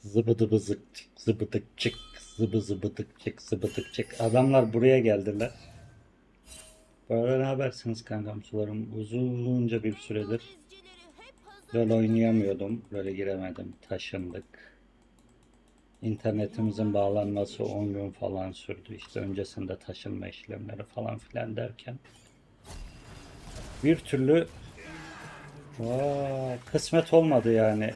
Zıbıdı bızık çık, zıbıdık çık, zıbı zıbıdık çık, zıbıdık çık. Adamlar buraya geldiler. Bu arada ne habersiniz kankam sularım? Uzunca bir süredir LoL oynayamıyordum. LoL'e giremedim. Taşındık. İnternetimizin bağlanması 10 gün falan sürdü. İşte öncesinde taşınma işlemleri falan filan derken bir türlü Vay, kısmet olmadı yani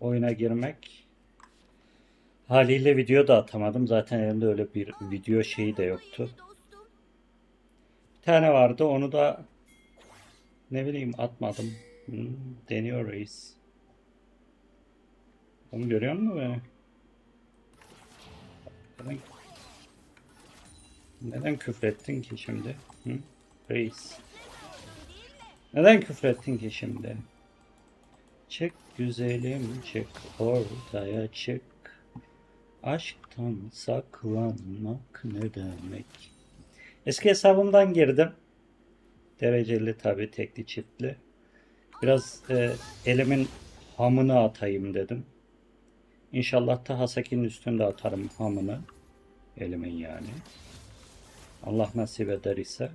oyuna girmek. Haliyle video da atamadım. Zaten elimde öyle bir video şeyi de yoktu. Bir tane vardı onu da ne bileyim atmadım. Hmm, deniyor reis. Onu görüyor musun beni? Neden, neden küfrettin ki şimdi? Hı? Reis. Neden küfrettin ki şimdi? Çık güzelim çık ortaya çık. Aşktan saklanmak ne demek? Eski hesabımdan girdim. Dereceli tabi tekli çiftli. Biraz e, elimin hamını atayım dedim. İnşallah da Hasaki'nin üstünde atarım hamını. Elimin yani. Allah nasip eder ise.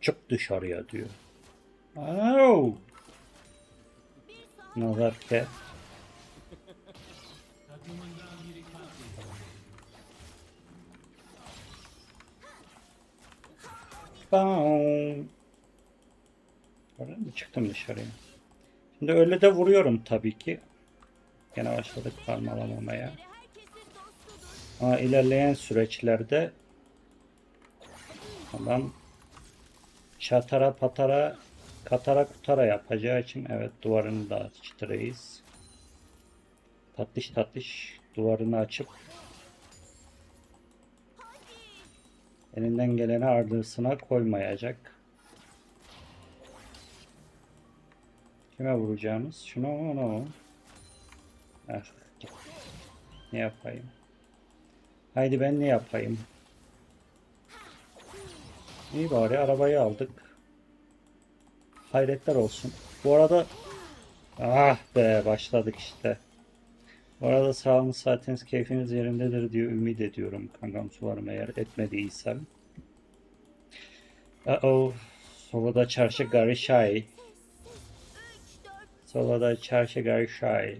Çık dışarıya diyor. Au! Nazar ke. Bam. Öyle mi çıktım dışarıya? Şimdi öyle de vuruyorum tabii ki. Gene başladık parmalamamaya. Ama ilerleyen süreçlerde adam çatara patara katara kutara yapacağı için evet duvarını da açtırayız. Tatlış tatlış duvarını açıp elinden geleni ardısına koymayacak. Kime vuracağımız? Şunu onu. Ah, ne yapayım? Haydi ben ne yapayım? İyi bari arabayı aldık. Hayretler olsun. Bu arada ah be başladık işte. Bu arada sağlığınız saatiniz keyfiniz yerindedir diyor ümit ediyorum kankam sularım eğer etmediysem. Uh oh. Solada çarşı garişay. Solada çarşı garişay.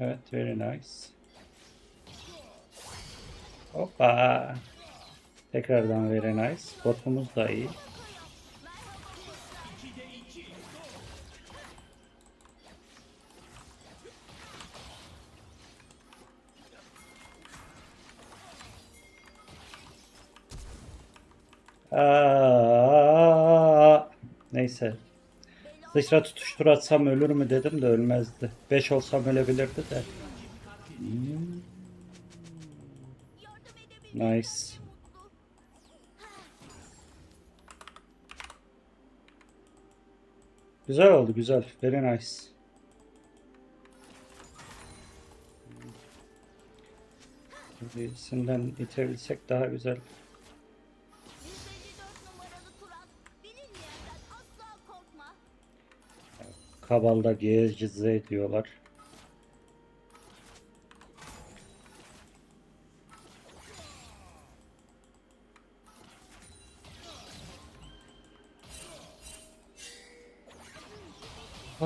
Evet, very nice. Hoppa. Tekrardan very nice. Botumuz da iyi. 2'de 2. Aa, neyse. Sıçra tutuştur atsam ölür mü dedim de ölmezdi. 5 olsam ölebilirdi de. Hmm. Nice. Güzel oldu güzel. Very nice. Birisinden itebilsek daha güzel. 154 numaralı Turan bilinmeyenden asla korkma. Kabalda gezcize diyorlar.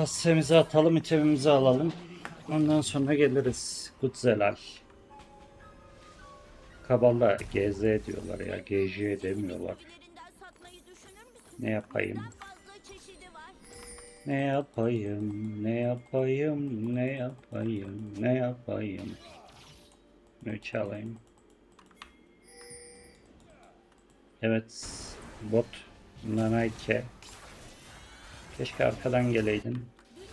Hassemizi atalım, itemimizi alalım. Ondan sonra geliriz. Kutzelal. Kabalda GZ diyorlar ya, GJ demiyorlar. Ne yapayım? Ne yapayım, ne yapayım, ne yapayım, ne yapayım. Ne çalayım? Evet, bot Nanayke. Keşke arkadan geleydin.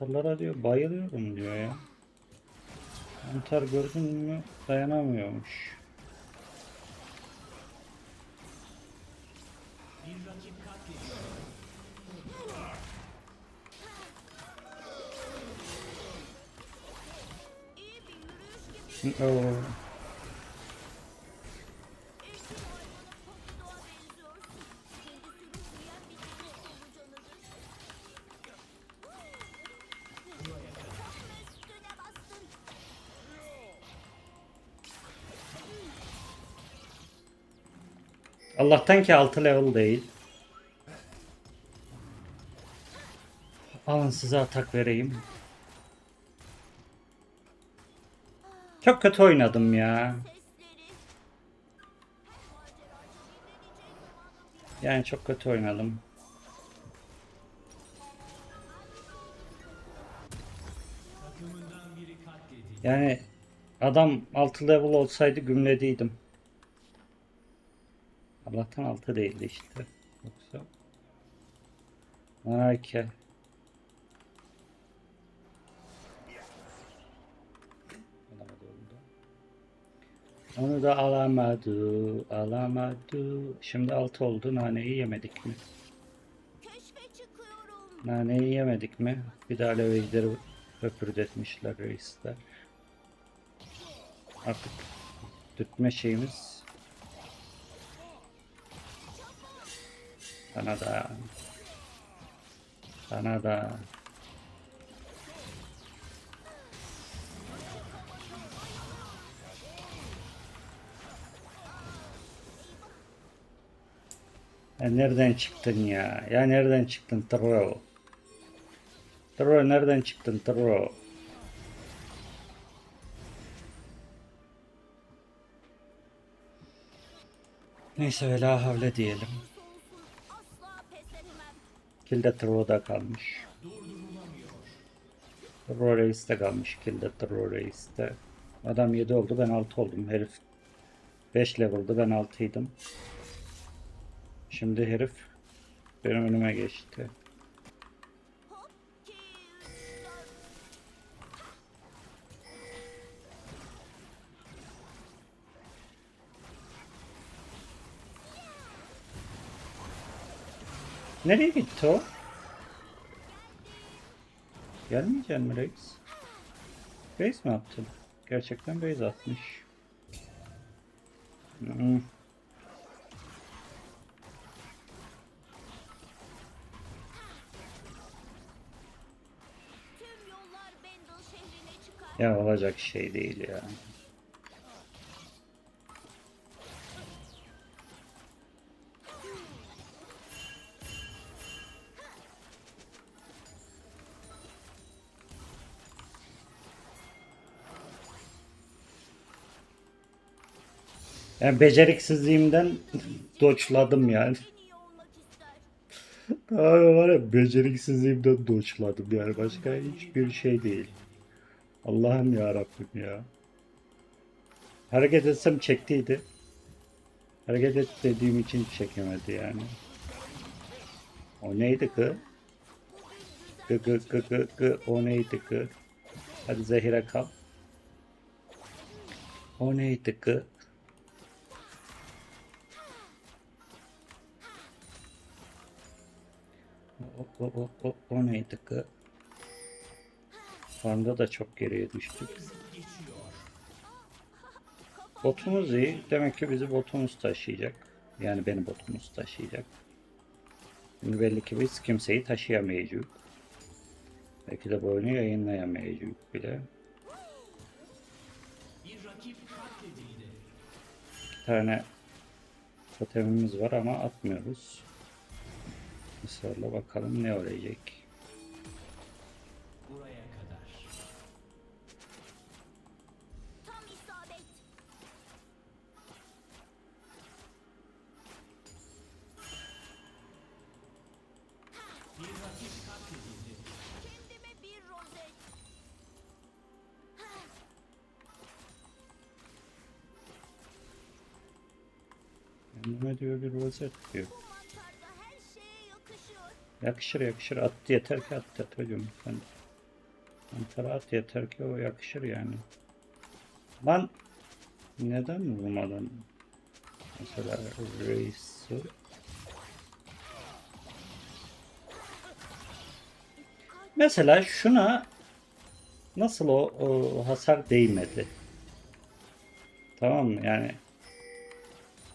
Mantarlara diyor bayılıyorum diyor ya. Mantar gördün mü dayanamıyormuş. Bir Allah'tan ki 6 level değil. Alın size atak vereyim. Çok kötü oynadım ya. Yani çok kötü oynadım. Yani adam 6 level olsaydı gümlediydim. Allah'tan 6 değildi işte. Yoksa Manarke. Onu da alamadı, alamadı. Şimdi 6 oldu. Naneyi yemedik mi? Naneyi yemedik mi? Bir daha levejleri höpürdetmişler reisler. Artık dürtme şeyimiz sana da sana da Ya nereden çıktın ya? Ya nereden çıktın Tro? Tro nereden çıktın Tro? Neyse ve la havle diyelim. Kill de Tro'da kalmış. Tro Reis'te kalmış. Kill de Tro Reis'te. Adam 7 oldu ben 6 oldum. Herif 5 level'dı ben 6'ydım. Şimdi herif benim önüme geçti. Nereye gitti o? Gelmeyecek mi Reis? Base mi attın? Gerçekten base atmış. Hmm. Ya olacak şey değil ya. Yani beceriksizliğimden doçladım yani. Abi var ya beceriksizliğimden doçladım yani başka hiçbir şey değil. Allah'ım ya Rabbim ya. Hareket etsem çektiydi. Hareket et dediğim için çekemedi yani. O neydi kı? Gı gı gı gı gı o neydi kı? Hadi zehire kal. O neydi kı? O, o, o, o, neydi kı? Farmda da çok geriye düştük. Botumuz iyi. Demek ki bizi botumuz taşıyacak. Yani beni botumuz taşıyacak. Şimdi belli ki biz kimseyi taşıyamayacağız. Belki de bu oyunu yayınlayamayacağız bile. Bir tane totemimiz var ama atmıyoruz. Mısırla bakalım ne olacak. Buraya kadar. Tam isabet. Bir rakip katledildi. Kendime bir rozet. Kendime diyor bir rozet diyor. Yakışır yakışır at yeter ki at at hocam sen. Antarat yeter ki o yakışır yani. Lan neden vurmadın? Mesela Reis'i Mesela şuna nasıl o, o hasar değmedi? Tamam mı? Yani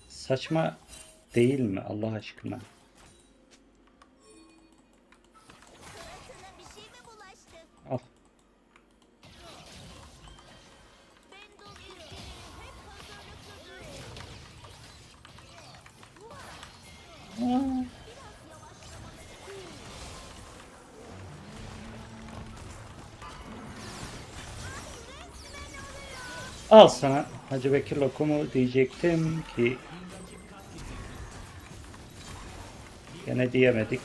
saçma değil mi Allah aşkına? Al sana Hacı Bekir lokumu diyecektim ki Gene diyemedik.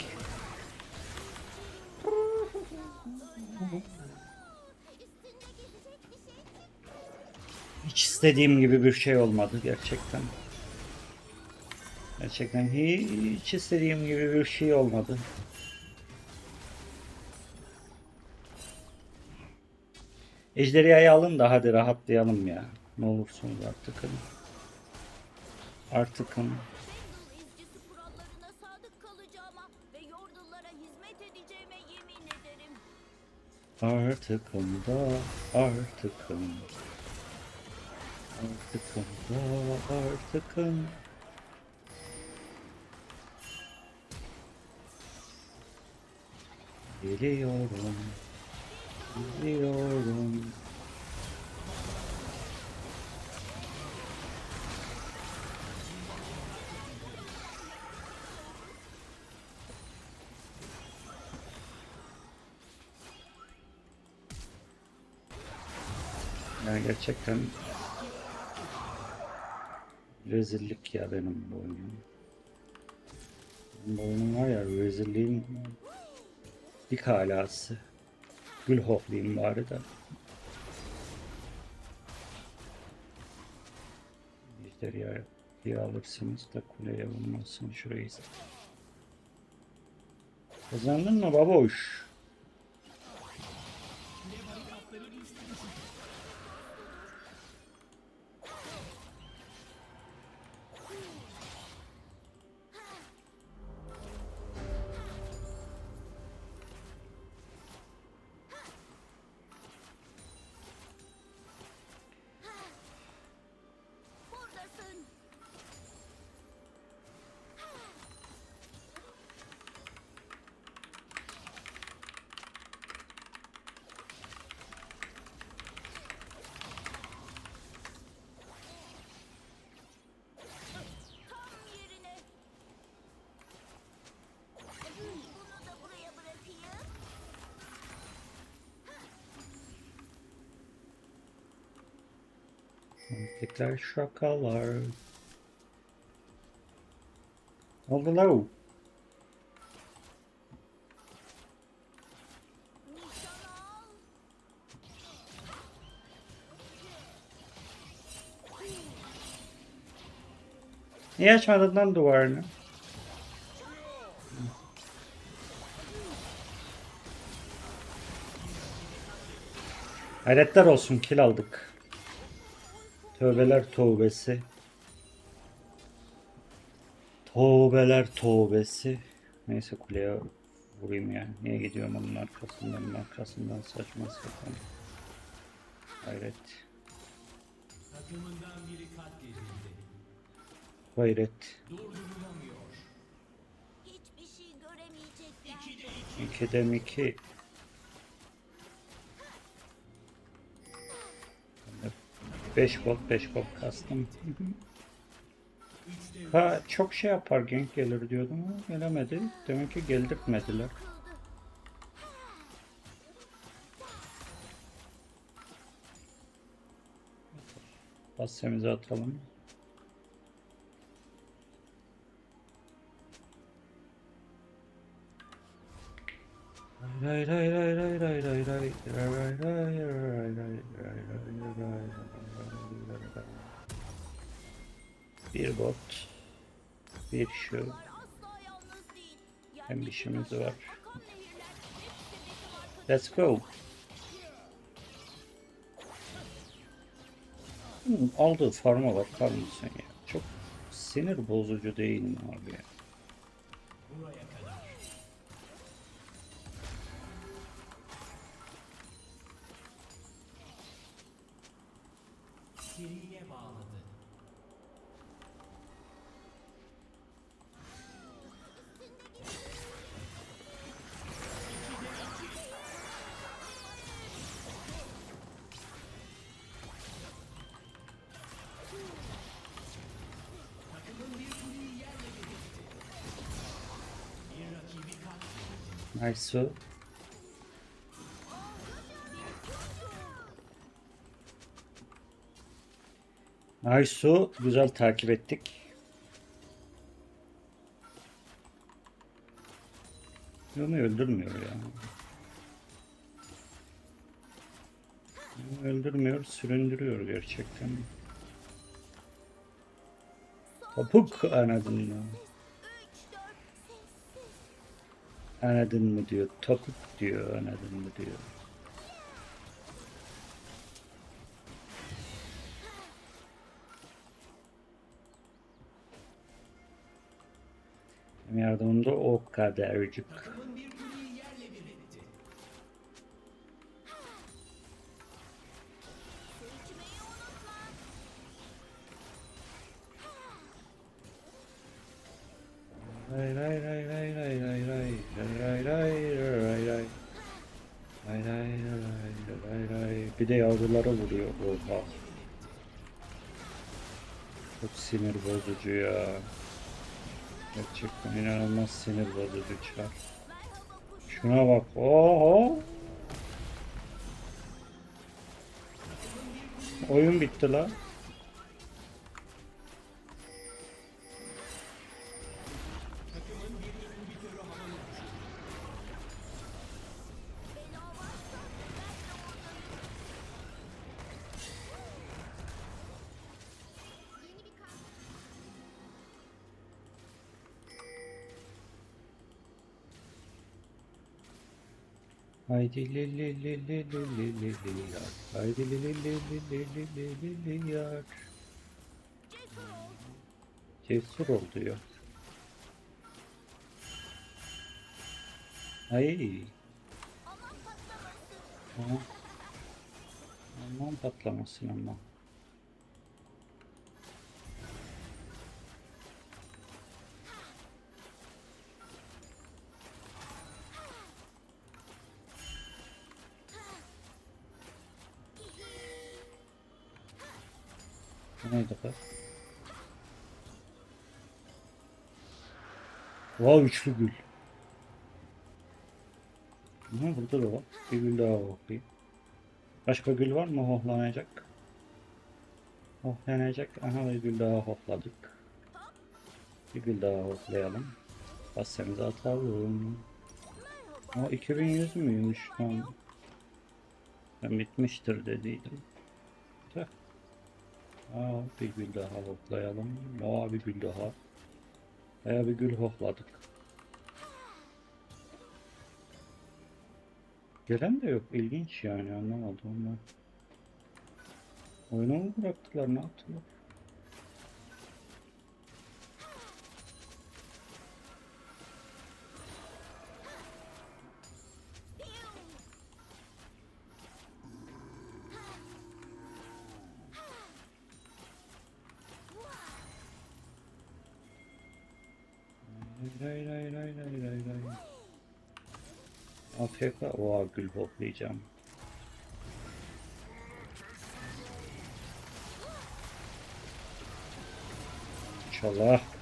Hiç istediğim gibi bir şey olmadı gerçekten. Gerçekten hiç istediğim gibi bir şey olmadı. Ejderhayı alın da hadi rahatlayalım ya. Ne olursunuz yemin ederim. Artıkım da artıkım. Artıkım da artıkım. Geliyorum. Geliyorum. Yani gerçekten rezillik ya benim bu oyunum. Benim bu oyunum var ya rezilliğin ilk alası. Gül hohliyim bari de. Ejderha diye alırsınız da kuleye vurmazsın şurayı. Kazandın mı baboş? Tekrar şakalar. Oldu? Nişan al. Niye açmadın lan duvarını? Hayretler olsun kil aldık. Tövbeler tövbesi. Tövbeler tövbesi. Neyse kuleye vurayım yani. Niye gidiyorum onun arkasından arkasından saçma sapan. Hayret. Hayret. Hiçbir şey göremeyecekler. İkide iki. 2'de 2 5 volt 5 volt kastım. Ha çok şey yapar genk gelir diyordum ama gelemedi. Demek ki geldirtmediler. Basemizi atalım. Ray ray ray ray ray ray ray ray ray ray Bir bot. Bir şu. Hem işimiz var. Let's go. Hmm, aldığı farma bakar mısın ya? Çok sinir bozucu değil mi abi ya? Buraya kadar. Nice. Aysu güzel takip ettik. Onu öldürmüyor ya. Öldürmüyor, süründürüyor gerçekten. Topuk anladın Anladın mı diyor. Topuk diyor. Anladın mı diyor. Yardımında o kadarcık. Hayır hayır hayır hayır hayır. Bir de yavrulara vuruyor oha. Çok sinir bozucu ya. Gerçekten inanılmaz sinir bozucu çar. Şuna bak. Oho. Oyun bitti la. Haydi li li li li li li li li yar. Haydi li li li li li li li li li yar. Cesur ol. Diyor. Ay. Aman patlamasın. Aman. Aman patlamasın ama. Neydi be? Vay üçlü gül. Aha, burada da var. Bir gül daha okuyayım. Başka gül var mı hohlanacak? Hohlanacak. Aha bir gül daha hohladık. Bir gül daha hohlayalım. Basemizi atalım. O 2100 müymüş lan? Ben bitmiştir dediydim. Aa, bir gül daha hoplayalım. Bir gül daha. Baya bir gül hopladık. Gelen de yok. İlginç yani anlamadım ben. Oyunu mu bıraktılar ne yaptılar? AFK. Oha gül hoplayacağım. İnşallah.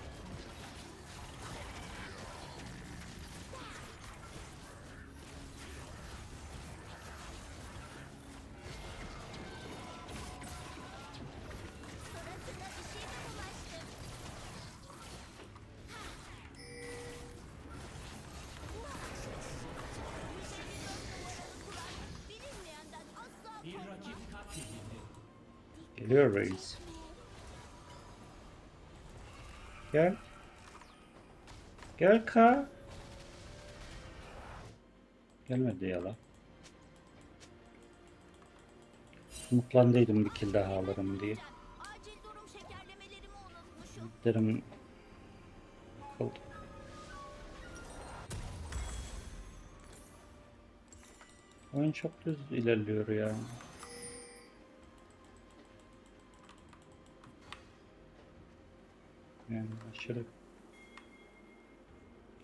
Geliyor reis. Gel. Gel ka. Gelmedi ya lan. Umutlandıydım bir kill daha alırım diye. Karakterim kaldı. Oyun çok düz ilerliyor ya. Yani aşırı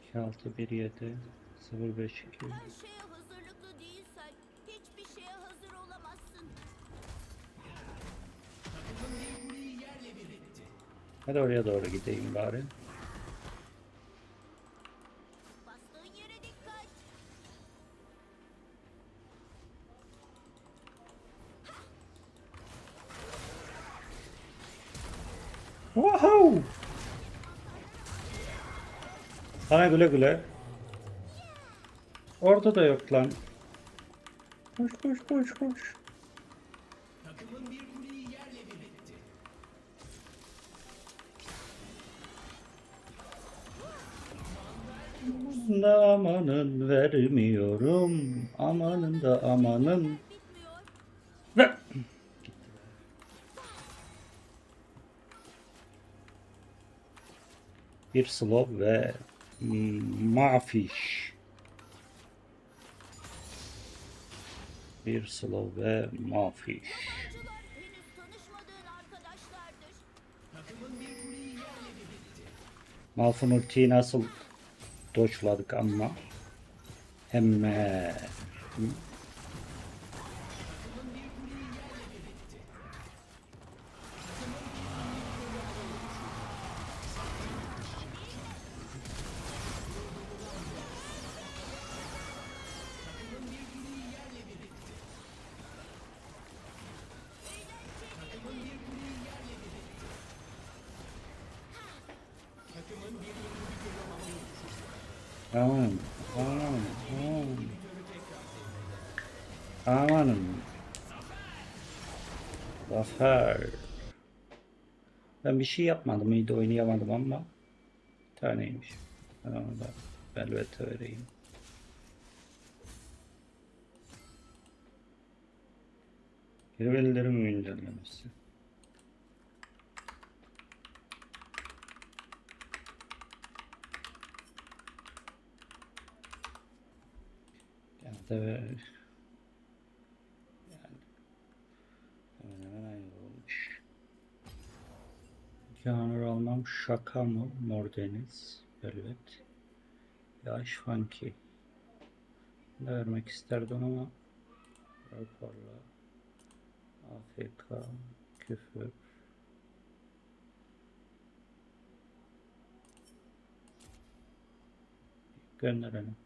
2 6 1 7 0 5 2 Her şeye hazırlıklı değilsen hiçbir şeye hazır olamazsın. Hadi oraya doğru gideyim bari. Güle güle. Orada da yok lan. Koş koş koş koş. Da amanın vermiyorum. Amanın da amanın. Bitmiyor. Ve... Bir slow ve mafiş. Bir slow ve mafiş. Malfun ultiyi nasıl doçladık ama. Hemen. Aman, aman, aman. Amanın. Zafer. Ben bir şey yapmadım, iyi de oynayamadım ama bir taneymiş. Ben onu da Velvet'e vereyim. Bildirim güncellemesi. Ve- yani hemen hemen aynı olmuş. Canır almam şaka mı? Mor deniz, velvet. Yaş funky. Ne vermek isterdim ama raporla AFK küfür gönderelim.